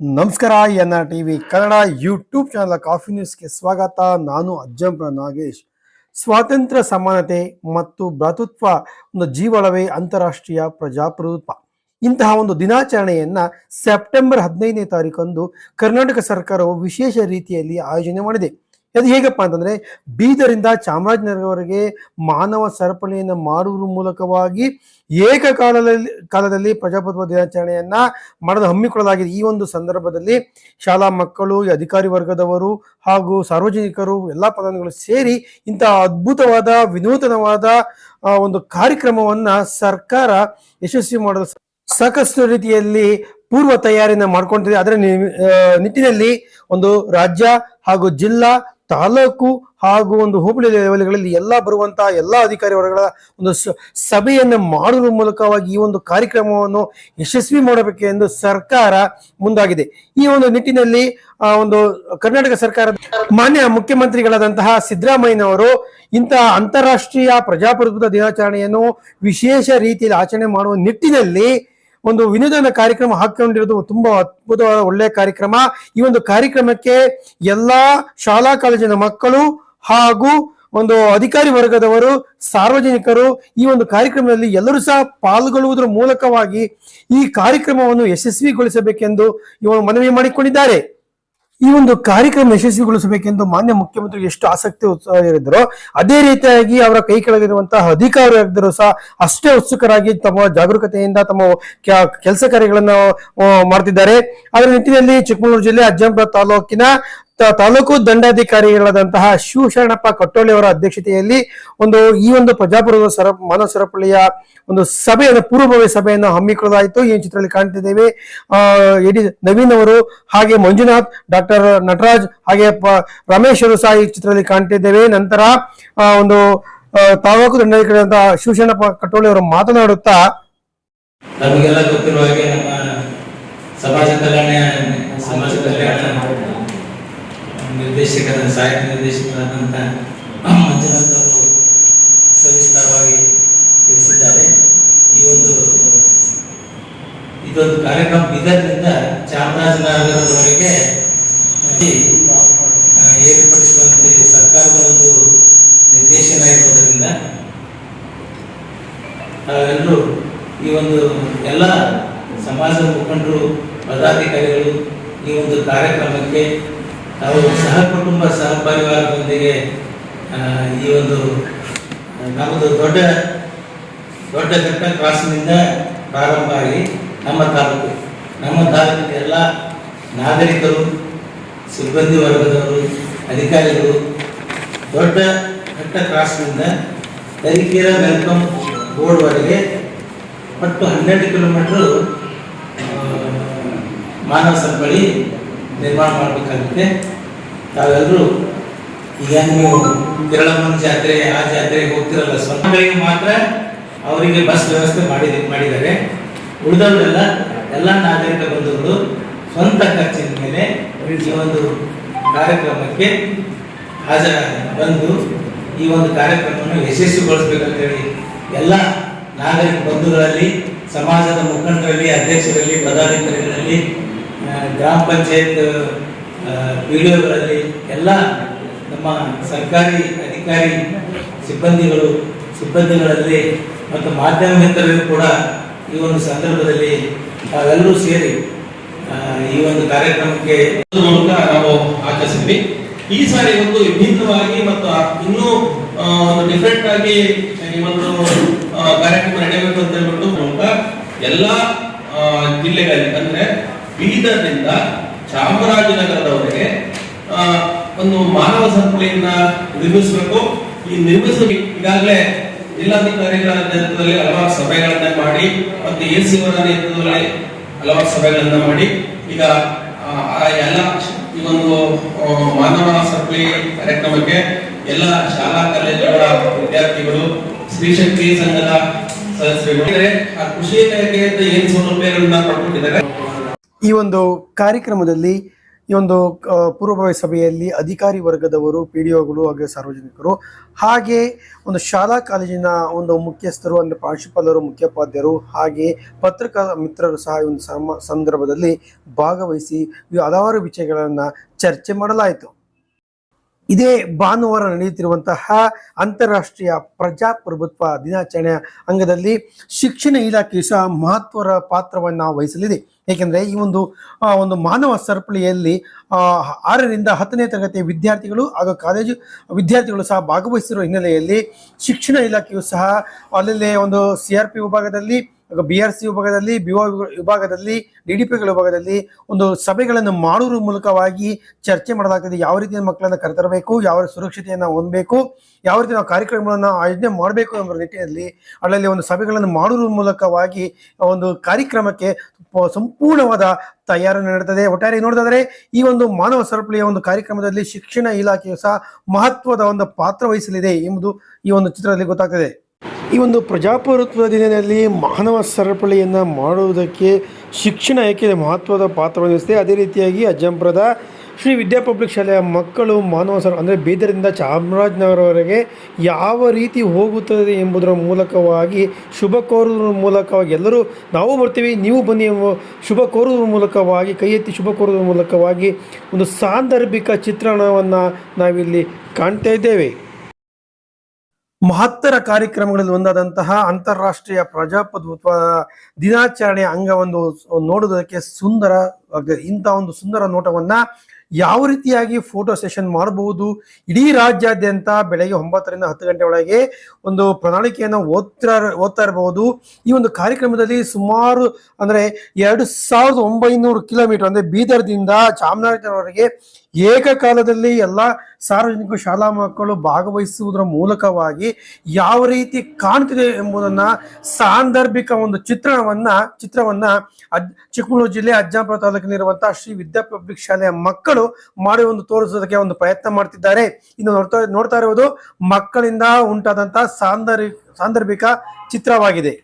ನಮಸ್ಕಾರ, N R TV Kannada YouTube channel coffee ನ್ಯೂಸ್ಗೆ ಸ್ವಾಗತ. ನಾನು ಅಜ್ಜಂಪ್ರ ನಾಗೇಶ್. ಸ್ವಾತಂತ್ರ್ಯ, ಸಮಾನತೆ ಮತ್ತು ಭ್ರಾತೃತ್ವ ಒಂದು ಜೀವಳವೇ ಅಂತಾರಾಷ್ಟ್ರೀಯ ಪ್ರಜಾಪ್ರಭುತ್ವ. ಇಂತಹ ಒಂದು ದಿನಾಚರಣೆಯನ್ನ ಸೆಪ್ಟೆಂಬರ್ ಹದಿನೈದನೇ ತಾರೀಕಂದು ಕರ್ನಾಟಕ ಸರ್ಕಾರವು ವಿಶೇಷ ರೀತಿಯಲ್ಲಿ ಆಯೋಜನೆ ಮಾಡಿದೆ. ಅದು ಹೇಗಪ್ಪ ಅಂತಂದ್ರೆ ಬೀದರಿಂದ ಚಾಮರಾಜನಗರವರೆಗೆ ಮಾನವ ಸರಪಳಿಯನ್ನು ಮಾಡುವ ಮೂಲಕವಾಗಿ ಏಕಕಾಲದಲ್ಲಿ, ಕಾಲದಲ್ಲಿ ಪ್ರಜಾಪ್ರಭುತ್ವ ದಿನಾಚರಣೆಯನ್ನ ಮಾಡಲು ಹಮ್ಮಿಕೊಳ್ಳಲಾಗಿದೆ. ಈ ಒಂದು ಸಂದರ್ಭದಲ್ಲಿ ಶಾಲಾ ಮಕ್ಕಳು ಅಧಿಕಾರಿ ವರ್ಗದವರು ಹಾಗೂ ಸಾರ್ವಜನಿಕರು, ಎಲ್ಲ ಪದಾನುಗಳು ಸೇರಿ ಇಂತಹ ಅದ್ಭುತವಾದ, ವಿನೂತನವಾದ ಒಂದು ಕಾರ್ಯಕ್ರಮವನ್ನ ಸರ್ಕಾರ ಯಶಸ್ವಿ ಮಾಡಲು ಸಾಕಷ್ಟು ರೀತಿಯಲ್ಲಿ ಪೂರ್ವ ತಯಾರಿನ ಮಾಡ್ಕೊಂಡಿದೆ. ಅದರ ನಿಟ್ಟಿನಲ್ಲಿ ಒಂದು ರಾಜ್ಯ ಹಾಗೂ ಜಿಲ್ಲಾ ತಾಲೂಕು ಹಾಗೂ ಒಂದು ಹೋಬಳಿ ಲೆವೆಲ್ಗಳಲ್ಲಿ ಎಲ್ಲ ಬರುವಂತಹ ಎಲ್ಲ ಅಧಿಕಾರಿ ವರ್ಗಗಳ ಒಂದು ಸಭೆಯನ್ನು ಮಾಡುವ ಮೂಲಕವಾಗಿ ಈ ಒಂದು ಕಾರ್ಯಕ್ರಮವನ್ನು ಯಶಸ್ವಿ ಮಾಡಬೇಕೆಂದು ಸರ್ಕಾರ ಮುಂದಾಗಿದೆ. ಈ ಒಂದು ನಿಟ್ಟಿನಲ್ಲಿ ಆ, ಒಂದು ಕರ್ನಾಟಕ ಸರ್ಕಾರ ಮಾನ್ಯ ಮುಖ್ಯಮಂತ್ರಿಗಳಾದಂತಹ ಸಿದ್ದರಾಮಯ್ಯನವರು ಇಂತಹ ಅಂತಾರಾಷ್ಟ್ರೀಯ ಪ್ರಜಾಪ್ರಭುತ್ವ ದಿನಾಚರಣೆಯನ್ನು ವಿಶೇಷ ರೀತಿಯಲ್ಲಿ ಆಚರಣೆ ಮಾಡುವ ನಿಟ್ಟಿನಲ್ಲಿ ಒಂದು ವಿನೋದನ ಕಾರ್ಯಕ್ರಮ ಹಾಕೊಂಡಿರೋದು ತುಂಬಾ ಅದ್ಭುತವಾದ ಒಳ್ಳೆಯ ಕಾರ್ಯಕ್ರಮ. ಈ ಒಂದು ಕಾರ್ಯಕ್ರಮಕ್ಕೆ ಎಲ್ಲಾ ಶಾಲಾ ಕಾಲೇಜಿನ ಮಕ್ಕಳು ಹಾಗೂ ಒಂದು ಅಧಿಕಾರಿ ವರ್ಗದವರು, ಸಾರ್ವಜನಿಕರು ಈ ಒಂದು ಕಾರ್ಯಕ್ರಮದಲ್ಲಿ ಎಲ್ಲರೂ ಸಹ ಪಾಲ್ಗೊಳ್ಳುವುದರ ಮೂಲಕವಾಗಿ ಈ ಕಾರ್ಯಕ್ರಮವನ್ನು ಯಶಸ್ವಿಗೊಳಿಸಬೇಕೆಂದು ಇವರು ಮನವಿ ಮಾಡಿಕೊಂಡಿದ್ದಾರೆ. ಈ ಒಂದು ಕಾರ್ಯಕ್ರಮ ಯಶಸ್ವಿಗೊಳಿಸಬೇಕೆಂದು ಮಾನ್ಯ ಮುಖ್ಯಮಂತ್ರಿ ಎಷ್ಟು ಆಸಕ್ತಿ ಉತ್ಸಾಹಿದ್ರು ಅದೇ ರೀತಿಯಾಗಿ ಅವರ ಕೈ ಕೆಳಗಿರುವಂತಹ ಅಧಿಕಾರಿಯಾಗಿದ್ದರೂ ಸಹ ಅಷ್ಟೇ ಉತ್ಸುಕರಾಗಿ ತಮ್ಮ ಜಾಗರೂಕತೆಯಿಂದ ತಮ್ಮ ಕೆಲಸ ಕಾರ್ಯಗಳನ್ನು ಮಾಡುತ್ತಿದ್ದಾರೆ ಅದರ ನಿಟ್ಟಿನಲ್ಲಿ ಚಿಕ್ಕಮಗಳೂರು ಜಿಲ್ಲೆ ಅಜ್ಜಂಪುರ ತಾಲೂಕಿನ ತಾಲೂಕು ದಂಡಾಧಿಕಾರಿಗಳಾದಂತಹ ಶಿವಶರಣಪ್ಪ ಕಟ್ಟೋಳಿ ಅವರ ಅಧ್ಯಕ್ಷತೆಯಲ್ಲಿ ಒಂದು ಈ ಒಂದು ಪ್ರಜಾಪ್ರಭುತ್ವ ಸರ, ಮಾನವ ಸರಪಳಿಯ ಒಂದು ಸಭೆಯನ್ನು, ಪೂರ್ವಭಾವಿ ಸಭೆಯನ್ನು ಹಮ್ಮಿಕೊಳ್ಳಲಾಯಿತು. ಈ ಚಿತ್ರದಲ್ಲಿ ಕಾಣ್ತಿದ್ದೇವೆ ಎಡಿ ನವೀನ್ ಅವರು ಹಾಗೆ ಮಂಜುನಾಥ್, ಡಾಕ್ಟರ್ ನಟರಾಜ್ ಹಾಗೆ ರಮೇಶ್ ಅವರು ಸಹ ಈ ಚಿತ್ರದಲ್ಲಿ ಕಾಣ್ತಿದ್ದೇವೆ. ನಂತರ ಒಂದು ತಾಲೂಕು ದಂಡಾಧಿಕಾರಿಯಾದಂತಹ ಶಿವಶರಣಪ್ಪ ಕಟ್ಟೋಳಿ ಅವರು ಮಾತನಾಡುತ್ತಾ, ನಮಗೆಲ್ಲ ಗೊತ್ತಿರುವ ಹಾಗೆ ನಮ್ಮ ಸಮಾಜ ಕಲ್ಯಾಣ ಸಮಾಜ ಕಲ್ಯಾಣ ನಿರ್ದೇಶಕರ ಸಹಾಯಕ ನಿರ್ದೇಶಕರಾದಂಥ ಮಂಜುನಾಥ್ ಅವರು ಸವಿಸ್ತಾರವಾಗಿ ತಿಳಿಸಿದ್ದಾರೆ. ಈ ಒಂದು ಇದೊಂದು ಕಾರ್ಯಕ್ರಮ ಬೀದರ್ನಿಂದ ಚಾಮರಾಜನಗರದವರೆಗೆ ಏರ್ಪಡಿಸುವಂತೆ ಸರ್ಕಾರದ ಒಂದು ನಿರ್ದೇಶನ ಇರುವುದರಿಂದ ತಾವೆಲ್ಲರೂ ಈ ಒಂದು ಎಲ್ಲ ಸಮಾಜದ ಮುಖಂಡರು, ಪದಾಧಿಕಾರಿಗಳು ಈ ಒಂದು ಕಾರ್ಯಕ್ರಮಕ್ಕೆ ತಾವು ಸಹ ಕುಟುಂಬ ಸಹ ಪರಿವಾರದೊಂದಿಗೆ ಈ ಒಂದು, ನಮ್ಮದು ದೊಡ್ಡ ದೊಡ್ಡ ಘಟ್ಟ ಕ್ರಾಸ್ನಿಂದ ಪ್ರಾರಂಭ ಆಗಿ ನಮ್ಮ ತಾಲೂಕು. ನಮ್ಮ ತಾಲೂಕಿನ ಎಲ್ಲ ನಾಗರಿಕರು, ಸಿಬ್ಬಂದಿ ವರ್ಗದವರು, ಅಧಿಕಾರಿಗಳು ದೊಡ್ಡ ಘಟ್ಟ ಕ್ರಾಸ್ನಿಂದ ತರೀಕೆರ ವೆಲ್ಕಮ್ ಬೋರ್ಡ್ವರೆಗೆ ಒಟ್ಟು ಹನ್ನೆರಡು ಕಿಲೋಮೀಟ್ರು ಮಾನವ ಸರಪಳಿ ನಿರ್ಮಾಣ ಮಾಡಬೇಕಾಗುತ್ತೆ. ತಾವೆಲ್ಲರೂ ಈಗ ನೀವು ತಿರಳಮ್ಮನ ಜಾತ್ರೆ, ಆ ಜಾತ್ರೆಗೆ ಹೋಗ್ತಿರಲ್ಲ ಸ್ವಂತಗಳಿಗೆ ಮಾತ್ರ ಅವರಿಗೆ ಬಸ್ ವ್ಯವಸ್ಥೆ ಮಾಡಿದ, ಮಾಡಿದ್ದಾರೆ. ಉಳಿದವರೆಲ್ಲ ಎಲ್ಲ ನಾಗರಿಕ ಬಂಧುಗಳು ಸ್ವಂತ ಖರ್ಚಿನ ಮೇಲೆ ಈ ಒಂದು ಕಾರ್ಯಕ್ರಮಕ್ಕೆ ಹಾಜರ ಬಂದು ಈ ಒಂದು ಕಾರ್ಯಕ್ರಮವನ್ನು ಯಶಸ್ವಿಗೊಳಿಸಬೇಕಂತೇಳಿ ಎಲ್ಲ ನಾಗರಿಕ ಬಂಧುಗಳಲ್ಲಿ, ಸಮಾಜದ ಮುಖಂಡರಲ್ಲಿ, ಅಧ್ಯಕ್ಷರಲ್ಲಿ, ಪದಾಧಿಕಾರಿಗಳಲ್ಲಿ ಗ್ರಾಮ ಪಂಚಾಯತ್ ಪಿ ಡಿ ಒಗಳಲ್ಲಿ ಎಲ್ಲ ನಮ್ಮ ಸರ್ಕಾರಿ ಅಧಿಕಾರಿ ಸಿಬ್ಬಂದಿಗಳು, ಸಿಬ್ಬಂದಿಗಳಲ್ಲಿ ಮತ್ತು ಮಾಧ್ಯಮ ಮಿತ್ರರಿಗೂ ಕೂಡ ಈ ಒಂದು ಸಂದರ್ಭದಲ್ಲಿ ತಾವೆಲ್ಲರೂ ಸೇರಿ ಈ ಒಂದು ಕಾರ್ಯಕ್ರಮಕ್ಕೆ ಮೂಲಕ ನಾವು ಆಚರಿಸಿದ್ವಿ. ಈ ಸಾರಿ ಒಂದು ವಿಭಿನ್ನವಾಗಿ ಮತ್ತು ಇನ್ನೂ ಡಿಫ್ರೆಂಟ್ ಆಗಿ ಈ ಒಂದು ಕಾರ್ಯಕ್ರಮ ನಡೆಯಬೇಕು ಅಂತ ಹೇಳ್ಬಿಟ್ಟು ಎಲ್ಲ ಬೀದರ್ನಿಂದ ಚಾಮರಾಜನಗರದವರೆಗೆ ಒಂದು ಮಾನವ ಸರಪಳಿಯನ್ನ ನಿರ್ಮಿಸಬೇಕು. ಈ ನಿರ್ಮಿಸ ಈಗಾಗಲೇ ಜಿಲ್ಲಾಧಿಕಾರಿಗಳ ನೇತೃತ್ವದಲ್ಲಿ ಹಲವಾರು ಸಭೆಗಳನ್ನ ಮಾಡಿ, ಮತ್ತು ಎ ಸಿ ಅವರ ನೇತೃತ್ವದಲ್ಲಿ ಹಲವಾರು ಸಭೆಗಳನ್ನ ಮಾಡಿ, ಈಗ ಎಲ್ಲ ಈ ಒಂದು ಮಾನವ ಸರಪಳಿ ಕಾರ್ಯಕ್ರಮಕ್ಕೆ ಎಲ್ಲ ಶಾಲಾ ಕಾಲೇಜುಗಳ ವಿದ್ಯಾರ್ಥಿಗಳು, ಸ್ತ್ರೀ ಶಕ್ತಿ ಸಂಘದ ಸದಸ್ಯರು ಆ ಕೃಷಿ ಇಲಾಖೆಯಿಂದ ಏನು ಸೌಲಭ್ಯಗಳನ್ನ ಪಡ್ಕೊಂಡಿದ್ದಾರೆ? ಈ ಒಂದು ಕಾರ್ಯಕ್ರಮದಲ್ಲಿ ಈ ಒಂದು ಪೂರ್ವಭಾವಿ ಸಭೆಯಲ್ಲಿ ಅಧಿಕಾರಿ ವರ್ಗದವರು, ಪಿ ಡಿ ಒಗಳು ಹಾಗೆ ಸಾರ್ವಜನಿಕರು ಹಾಗೆ ಒಂದು ಶಾಲಾ ಕಾಲೇಜಿನ ಒಂದು ಮುಖ್ಯಸ್ಥರು, ಅಲ್ಲಿ ಪ್ರಾಂಶುಪಾಲರು, ಮುಖ್ಯೋಪಾಧ್ಯಾಯರು ಹಾಗೆ ಪತ್ರಿಕಾ ಮಿತ್ರರು ಸಹ ಈ ಒಂದು ಸಂದರ್ಭದಲ್ಲಿ ಭಾಗವಹಿಸಿ ಹಲವಾರು ವಿಷಯಗಳನ್ನು ಚರ್ಚೆ ಮಾಡಲಾಯಿತು. ಇದೇ ಭಾನುವಾರ ನಡೆಯುತ್ತಿರುವಂತಹ ಅಂತಾರಾಷ್ಟ್ರೀಯ ಪ್ರಜಾಪ್ರಭುತ್ವ ದಿನಾಚರಣೆಯ ಅಂಗದಲ್ಲಿ ಶಿಕ್ಷಣ ಇಲಾಖೆ ಸಹ ಮಹತ್ವದ ಪಾತ್ರವನ್ನು ವಹಿಸಲಿದೆ. ಏಕೆಂದರೆ ಈ ಒಂದು ಒಂದು ಮಾನವ ಸರಪಳಿಯಲ್ಲಿ ಆರರಿಂದ ಹತ್ತನೇ ತರಗತಿಯ ವಿದ್ಯಾರ್ಥಿಗಳು ಹಾಗೂ ಕಾಲೇಜು ವಿದ್ಯಾರ್ಥಿಗಳು ಸಹ ಭಾಗವಹಿಸಿರುವ ಹಿನ್ನೆಲೆಯಲ್ಲಿ ಶಿಕ್ಷಣ ಇಲಾಖೆಯು ಸಹ ಅಲ್ಲಲ್ಲೇ ಒಂದು ಸಿ ಪಿ ವಿಭಾಗದಲ್ಲಿ ಬಿ ಆರ್ ಸಿ ವಿಭಾಗದಲ್ಲಿ ಬಿ ವಿಭಾಗದಲ್ಲಿ ಡಿ ಡಿ ಪಿಗಳ ವಿಭಾಗದಲ್ಲಿ ಒಂದು ಸಭೆಗಳನ್ನು ಮಾಡುವ ಮೂಲಕವಾಗಿ ಚರ್ಚೆ ಮಾಡಲಾಗ್ತದೆ. ಯಾವ ರೀತಿಯ ಮಕ್ಕಳನ್ನು ಕರೆತರಬೇಕು, ಯಾವ ಸುರಕ್ಷತೆಯನ್ನು ಹೊಂದಬೇಕು, ಯಾವ ರೀತಿ ನಾವು ಕಾರ್ಯಕ್ರಮಗಳನ್ನು ಆಯೋಜನೆ ಮಾಡಬೇಕು ಎಂಬ ನಿಟ್ಟಿನಲ್ಲಿ ಅಲ್ಲಲ್ಲಿ ಒಂದು ಸಭೆಗಳನ್ನು ಮಾಡುವ ಮೂಲಕವಾಗಿ ಒಂದು ಕಾರ್ಯಕ್ರಮಕ್ಕೆ ಸಂಪೂರ್ಣವಾದ ತಯಾರನ್ನು ನಡೆಯುತ್ತದೆ ಒಟ್ಟಾರೆ ನೋಡಿದ್ರೆ ಈ ಒಂದು ಮಾನವ ಸರಪಳಿಯ ಒಂದು ಕಾರ್ಯಕ್ರಮದಲ್ಲಿ ಶಿಕ್ಷಣ ಇಲಾಖೆಯು ಸಹ ಮಹತ್ವದ ಒಂದು ಪಾತ್ರ ವಹಿಸಲಿದೆ ಎಂಬುದು ಈ ಒಂದು ಚಿತ್ರದಲ್ಲಿ ಗೊತ್ತಾಗ್ತದೆ. ಈ ಒಂದು ಪ್ರಜಾಪ್ರಭುತ್ವ ದಿನದಲ್ಲಿ ಮಾನವ ಸರಪಳಿಯನ್ನು ಮಾಡುವುದಕ್ಕೆ ಶಿಕ್ಷಣ ಏಕೆ ಮಹತ್ವದ ಪಾತ್ರ ವಹಿಸುತ್ತೆ? ಅದೇ ರೀತಿಯಾಗಿ ಅಜ್ಜಂಪುರದ ಶ್ರೀ ವಿದ್ಯಾ ಪಬ್ಲಿಕ್ ಶಾಲೆಯ ಮಕ್ಕಳು ಮಾನವ ಸರ, ಅಂದರೆ ಬೀದರಿಂದ ಚಾಮರಾಜನಗರವರೆಗೆ ಯಾವ ರೀತಿ ಹೋಗುತ್ತದೆ ಎಂಬುದರ ಮೂಲಕವಾಗಿ ಶುಭ ಕೋರುವುದರ ಮೂಲಕವಾಗಿ ಎಲ್ಲರೂ ನಾವು ಬರ್ತೀವಿ, ನೀವು ಬನ್ನಿ ಎಂಬ ಶುಭ ಕೋರುವುದರ ಮೂಲಕವಾಗಿ, ಕೈ ಎತ್ತಿ ಶುಭ ಕೋರುವುದರ ಮೂಲಕವಾಗಿ ಒಂದು ಸಾಂದರ್ಭಿಕ ಚಿತ್ರಣವನ್ನು ನಾವಿಲ್ಲಿ ಕಾಣ್ತಾ ಇದ್ದೇವೆ. ಮಹತ್ತರ ಕಾರ್ಯಕ್ರಮಗಳಲ್ಲಿ ಒಂದಾದಂತಹ ಅಂತಾರಾಷ್ಟ್ರೀಯ ಪ್ರಜಾಪ್ರಭುತ್ವ ದಿನಾಚರಣೆಯ ಅಂಗವನ್ನು ನೋಡುವುದಕ್ಕೆ ಸುಂದರ ಇಂಥ ಒಂದು ಸುಂದರ ನೋಟವನ್ನ ಯಾವ ರೀತಿಯಾಗಿ ಫೋಟೋ ಸೆಷನ್ ಮಾಡಬಹುದು? ಇಡೀ ರಾಜ್ಯಾದ್ಯಂತ ಬೆಳಗ್ಗೆ ಒಂಬತ್ತರಿಂದ ಹತ್ತು ಗಂಟೆ ಒಳಗೆ ಒಂದು ಪ್ರಣಾಳಿಕೆಯನ್ನು ಓದ್ತಾ ಓದ್ತಾ ಇರಬಹುದು. ಈ ಒಂದು ಕಾರ್ಯಕ್ರಮದಲ್ಲಿ ಸುಮಾರು ಅಂದ್ರೆ ಎರಡು ಸಾವಿರದ ಒಂಬೈನೂರು ಕಿಲೋಮೀಟರ್ ಅಂದ್ರೆ ಬೀದರ್ದಿಂದ ಚಾಮರಾಜನಗರವರೆಗೆ ಏಕಕಾಲದಲ್ಲಿ ಎಲ್ಲ ಸಾರ್ವಜನಿಕ ಶಾಲಾ ಮಕ್ಕಳು ಭಾಗವಹಿಸುವುದರ ಮೂಲಕವಾಗಿ ಯಾವ ರೀತಿ ಕಾಣ್ತಿದೆ ಎಂಬುದನ್ನ ಸಾಂದರ್ಭಿಕ ಒಂದು ಚಿತ್ರಣವನ್ನ, ಚಿತ್ರವನ್ನ ಚಿಕ್ಕಮಗಳೂರು ಜಿಲ್ಲೆ ಅಜ್ಜಾಪುರ ತಾಲೂಕಿನಲ್ಲಿರುವಂತಹ ಶ್ರೀ ವಿದ್ಯಾ ಪಬ್ಲಿಕ್ ಶಾಲೆಯ ಮಕ್ಕಳು ಮಾಡಿ ಒಂದು ತೋರಿಸೋದಕ್ಕೆ ಒಂದು ಪ್ರಯತ್ನ ಮಾಡ್ತಿದ್ದಾರೆ. ಇನ್ನು ನೋಡ್ತಾ ನೋಡ್ತಾ ಇರುವುದು ಮಕ್ಕಳಿಂದ ಉಂಟಾದಂತಹ ಸಾಂದರ್, ಸಾಂದರ್ಭಿಕ ಚಿತ್ರವಾಗಿದೆ.